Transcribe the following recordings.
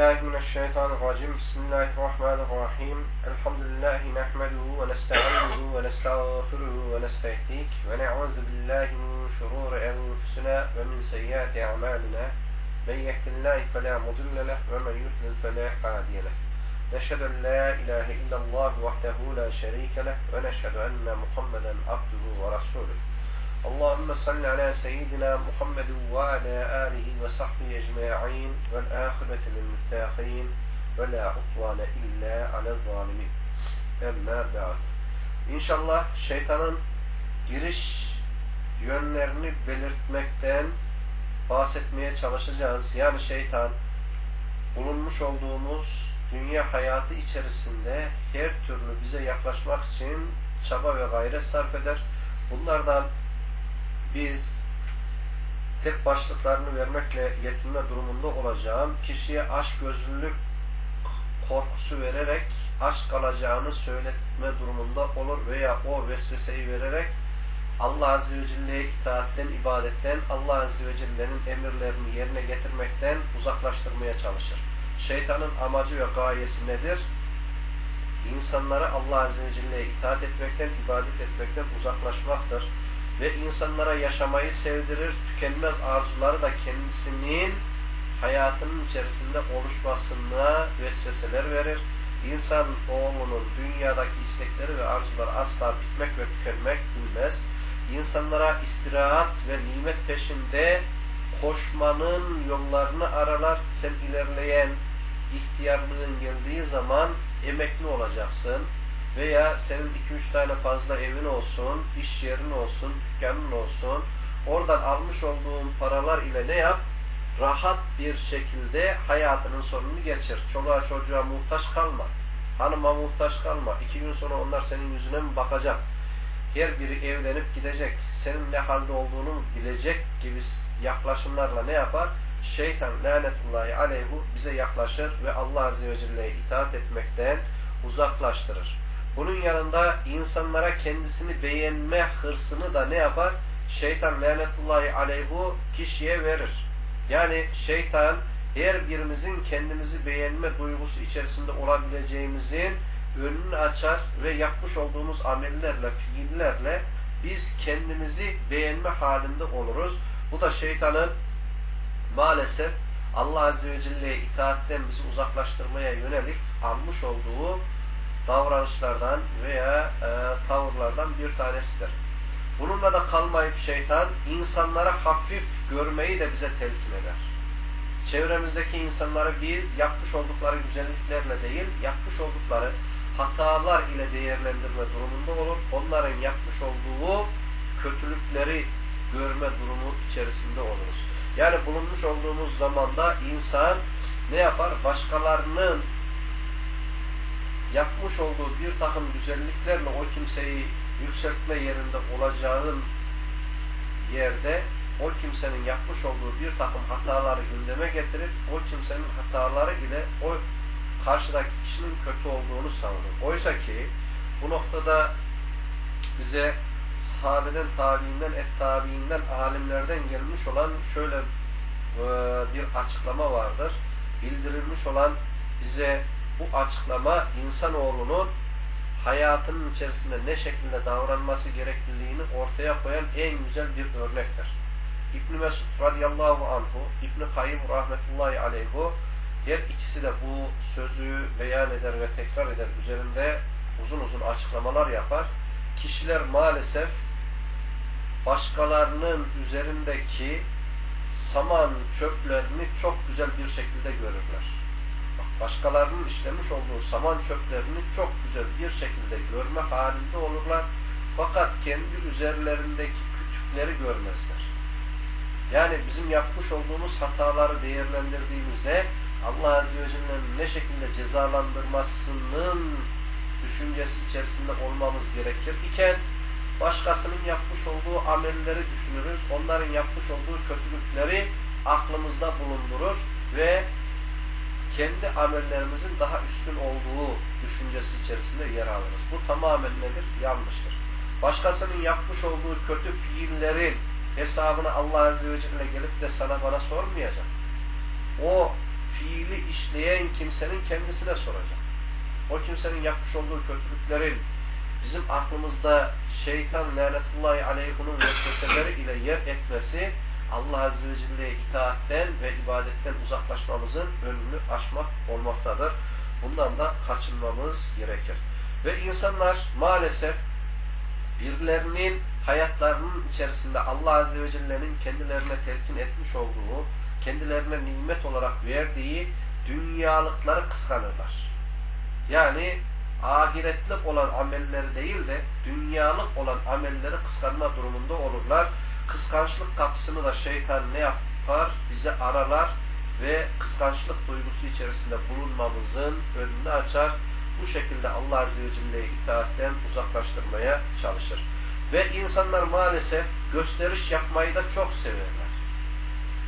بالله من الشيطان الرجيم. بسم الله الرحمن الرحيم. الحمد لله نحمده ونستعينه ونستغفره ونستهديه ونعوذ بالله من شرور أنفسنا ومن سيئات أعمالنا. من يهد الله فلا مضل له ومن يضلل فلا هادي له. نشهد أن لا إله إلا الله وحده لا شريك له ونشهد أن محمدا عبده ورسوله. Allahümme salli ala seyyidina Muhammedin ve ala alihi ve sahbihi ecma'in vel ahireti lil muttaqin ve la utvane illa ala zalimin. Emma ba'd. İnşallah şeytanın giriş yönlerini belirtmekten bahsetmeye çalışacağız. Yani şeytan bulunmuş olduğumuz dünya hayatı içerisinde her türlü bize yaklaşmak için çaba ve gayret sarf eder. Bunlardan biz tek başlıklarını vermekle yetinme durumunda olacağım. Kişiye aşk gözlülük korkusu vererek aşk alacağını söyletme durumunda olur veya o vesveseyi vererek Allah Azze ve Celle'ye itaatten, ibadetten, Allah Azze ve Celle'nin emirlerini yerine getirmekten uzaklaştırmaya çalışır. Şeytanın amacı ve gayesi nedir? İnsanları Allah Azze ve Celle'ye itaat etmekten, ibadet etmekten uzaklaşmaktır ve insanlara yaşamayı sevdirir, tükenmez arzuları da kendisinin hayatının içerisinde oluşmasına vesveseler verir. İnsan oğlunun dünyadaki istekleri ve arzuları asla bitmek ve tükenmek bilmez. İnsanlara istirahat ve nimet peşinde koşmanın yollarını aralar. Sen ilerleyen ihtiyarlığın geldiği zaman emekli olacaksın veya senin 2-3 tane fazla evin olsun, iş yerin olsun, dükkanın olsun. Oradan almış olduğun paralar ile ne yap? Rahat bir şekilde hayatının sonunu geçir. Çoluğa çocuğa muhtaç kalma. Hanıma muhtaç kalma. İki gün sonra onlar senin yüzüne mi bakacak? Her biri evlenip gidecek. Senin ne halde olduğunu bilecek gibi yaklaşımlarla ne yapar? Şeytan lanetullahi aleyhu bize yaklaşır ve Allah Azze ve Celle'ye itaat etmekten uzaklaştırır. Bunun yanında insanlara kendisini beğenme hırsını da ne yapar? Şeytan lanetullahi aleyhu kişiye verir. Yani şeytan her birimizin kendimizi beğenme duygusu içerisinde olabileceğimizin önünü açar ve yapmış olduğumuz amellerle, fiillerle biz kendimizi beğenme halinde oluruz. Bu da şeytanın maalesef Allah Azze ve Celle'ye itaatten bizi uzaklaştırmaya yönelik almış olduğu davranışlardan veya e, tavırlardan bir tanesidir. Bununla da kalmayıp şeytan insanlara hafif görmeyi de bize telkin eder. Çevremizdeki insanları biz yapmış oldukları güzelliklerle değil, yapmış oldukları hatalar ile değerlendirme durumunda olur. Onların yapmış olduğu kötülükleri görme durumu içerisinde oluruz. Yani bulunmuş olduğumuz zamanda insan ne yapar? Başkalarının yapmış olduğu bir takım güzelliklerle o kimseyi yükseltme yerinde olacağın yerde o kimsenin yapmış olduğu bir takım hataları gündeme getirip o kimsenin hataları ile o karşıdaki kişinin kötü olduğunu savunur. Oysa ki bu noktada bize sahabeden, tabiinden, et tabiinden, alimlerden gelmiş olan şöyle e, bir açıklama vardır. Bildirilmiş olan bize bu açıklama insanoğlunun hayatının içerisinde ne şekilde davranması gerekliliğini ortaya koyan en güzel bir örnektir. İbn Mesud radıyallahu anhu, İbn Kayyim rahmetullahi aleyhu her ikisi de bu sözü beyan eder ve tekrar eder. Üzerinde uzun uzun açıklamalar yapar. Kişiler maalesef başkalarının üzerindeki saman çöplerini çok güzel bir şekilde görürler. Başkalarının işlemiş olduğu saman çöplerini çok güzel bir şekilde görme halinde olurlar. Fakat kendi üzerlerindeki kütükleri görmezler. Yani bizim yapmış olduğumuz hataları değerlendirdiğimizde Allah Azze ve Celle'nin ne şekilde cezalandırmasının düşüncesi içerisinde olmamız gerekir iken başkasının yapmış olduğu amelleri düşünürüz. Onların yapmış olduğu kötülükleri aklımızda bulundurur ve kendi amellerimizin daha üstün olduğu düşüncesi içerisinde yer alırız. Bu tamamen nedir? Yanlıştır. Başkasının yapmış olduğu kötü fiillerin hesabını Allah Azze ve Celle gelip de sana bana sormayacak. O fiili işleyen kimsenin kendisine soracak. O kimsenin yapmış olduğu kötülüklerin bizim aklımızda şeytan lanetullahi aleyhunun vesveseleri ile yer etmesi Allah Azze ve Celle'ye itaatten ve ibadetten uzaklaşmamızın önünü açmak olmaktadır. Bundan da kaçınmamız gerekir. Ve insanlar maalesef birilerinin hayatlarının içerisinde Allah Azze ve Celle'nin kendilerine telkin etmiş olduğu, kendilerine nimet olarak verdiği dünyalıkları kıskanırlar. Yani ahiretlik olan amelleri değil de dünyalık olan amelleri kıskanma durumunda olurlar. Kıskançlık kapısını da şeytan ne yapar? Bize aralar ve kıskançlık duygusu içerisinde bulunmamızın önünü açar. Bu şekilde Allah Azze ve Celle'ye itaatten uzaklaştırmaya çalışır. Ve insanlar maalesef gösteriş yapmayı da çok severler.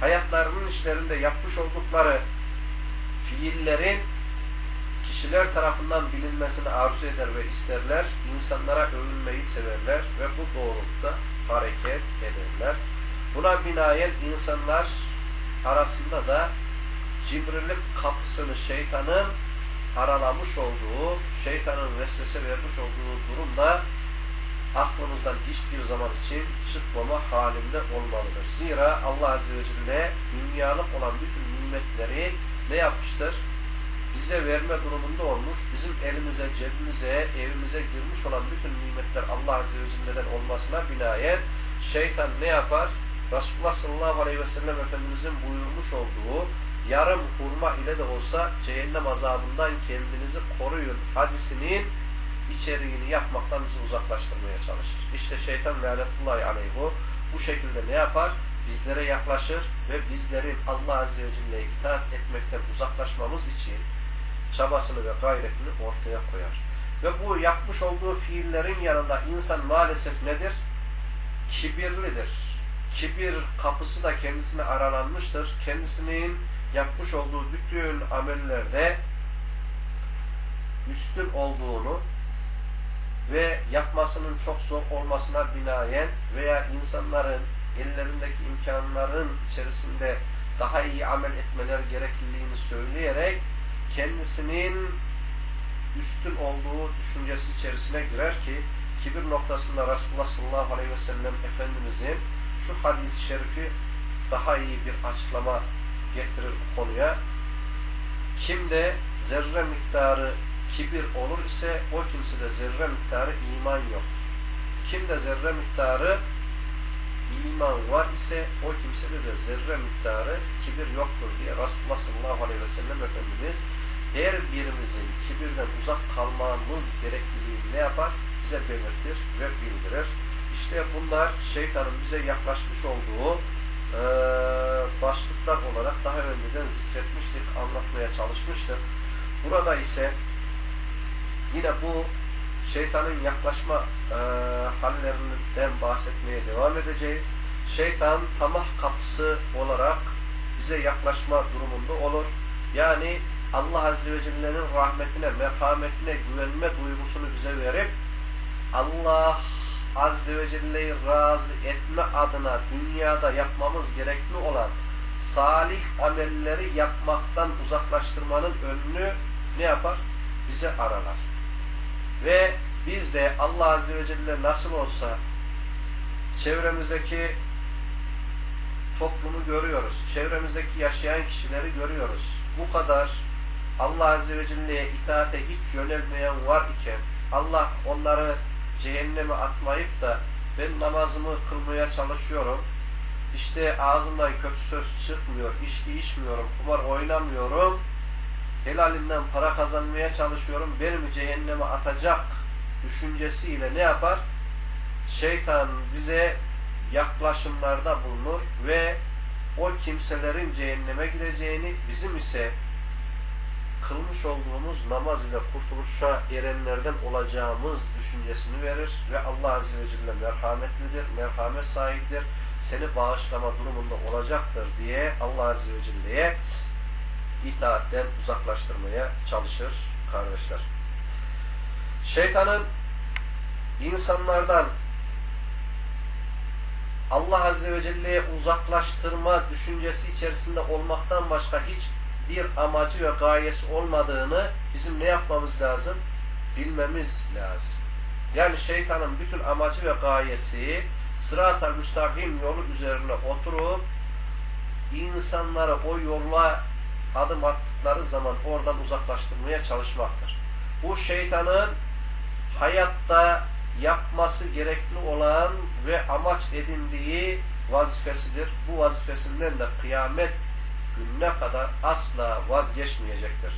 Hayatlarının işlerinde yapmış oldukları fiillerin kişiler tarafından bilinmesini arzu eder ve isterler. İnsanlara övünmeyi severler ve bu doğrultuda hareket ederler. Buna binaen insanlar arasında da cimrilik kapısını şeytanın aralamış olduğu, şeytanın vesvese vermiş olduğu durumda aklımızdan hiçbir zaman için çıkmama halinde olmalıdır. Zira Allah Azze ve Celle dünyalık olan bütün nimetleri ne yapmıştır? Bize verme durumunda olmuş. Bizim elimize, cebimize, evimize girmiş olan bütün nimetler Allah Azze ve Celle'den olmasına binaen şeytan ne yapar? Resulullah sallallahu aleyhi ve sellem Efendimizin buyurmuş olduğu yarım hurma ile de olsa cehennem azabından kendinizi koruyun hadisinin içeriğini yapmaktan bizi uzaklaştırmaya çalışır. İşte şeytan lanetullahi aleyhi bu. Bu şekilde ne yapar? Bizlere yaklaşır ve bizlerin Allah Azze ve Celle'ye itaat etmekten uzaklaşmamız için çabasını ve gayretini ortaya koyar. Ve bu yapmış olduğu fiillerin yanında insan maalesef nedir? Kibirlidir. Kibir kapısı da kendisine aralanmıştır. Kendisinin yapmış olduğu bütün amellerde üstün olduğunu ve yapmasının çok zor olmasına binaen veya insanların ellerindeki imkanların içerisinde daha iyi amel etmeler gerekliliğini söyleyerek kendisinin üstün olduğu düşüncesi içerisine girer ki kibir noktasında Resulullah sallallahu aleyhi ve sellem Efendimizin şu hadis-i şerifi daha iyi bir açıklama getirir bu konuya. Kimde zerre miktarı kibir olur ise o kimsede zerre miktarı iman yoktur. Kimde zerre miktarı iman var ise o kimsede de zerre miktarı kibir yoktur diye Resulullah sallallahu aleyhi ve sellem Efendimiz her birimizin kibirden uzak kalmamız gerekliliğini ne yapar? Bize belirtir ve bildirir. İşte bunlar şeytanın bize yaklaşmış olduğu e, başlıklar olarak daha önceden zikretmiştik, anlatmaya çalışmıştık. Burada ise yine bu şeytanın yaklaşma e, hallerinden bahsetmeye devam edeceğiz. Şeytan tamah kapısı olarak bize yaklaşma durumunda olur. Yani Allah Azze ve Celle'nin rahmetine, merhametine güvenme duygusunu bize verip Allah Azze ve Celle'yi razı etme adına dünyada yapmamız gerekli olan salih amelleri yapmaktan uzaklaştırmanın önünü ne yapar? Bize aralar. Ve biz de Allah Azze ve Celle nasıl olsa çevremizdeki toplumu görüyoruz. Çevremizdeki yaşayan kişileri görüyoruz. Bu kadar Allah Azze ve Celle'ye itaate hiç yönelmeyen var iken Allah onları cehenneme atmayıp da ben namazımı kılmaya çalışıyorum. İşte ağzımdan kötü söz çıkmıyor, içki içmiyorum, kumar oynamıyorum. Helalinden para kazanmaya çalışıyorum. Beni cehenneme atacak düşüncesiyle ne yapar? Şeytan bize yaklaşımlarda bulunur ve o kimselerin cehenneme gideceğini, bizim ise kılmış olduğumuz namaz ile kurtuluşa erenlerden olacağımız düşüncesini verir ve Allah Azze ve Celle merhametlidir, merhamet sahibidir, seni bağışlama durumunda olacaktır diye Allah Azze ve Celle'ye itaatten uzaklaştırmaya çalışır kardeşler. Şeytanın insanlardan Allah Azze ve Celle'ye uzaklaştırma düşüncesi içerisinde olmaktan başka hiç bir amacı ve gayesi olmadığını bizim ne yapmamız lazım? Bilmemiz lazım. Yani şeytanın bütün amacı ve gayesi sırat-ı müstakim yolu üzerine oturup insanları o yolla adım attıkları zaman oradan uzaklaştırmaya çalışmaktır. Bu şeytanın hayatta yapması gerekli olan ve amaç edindiği vazifesidir. Bu vazifesinden de kıyamet gününe kadar asla vazgeçmeyecektir.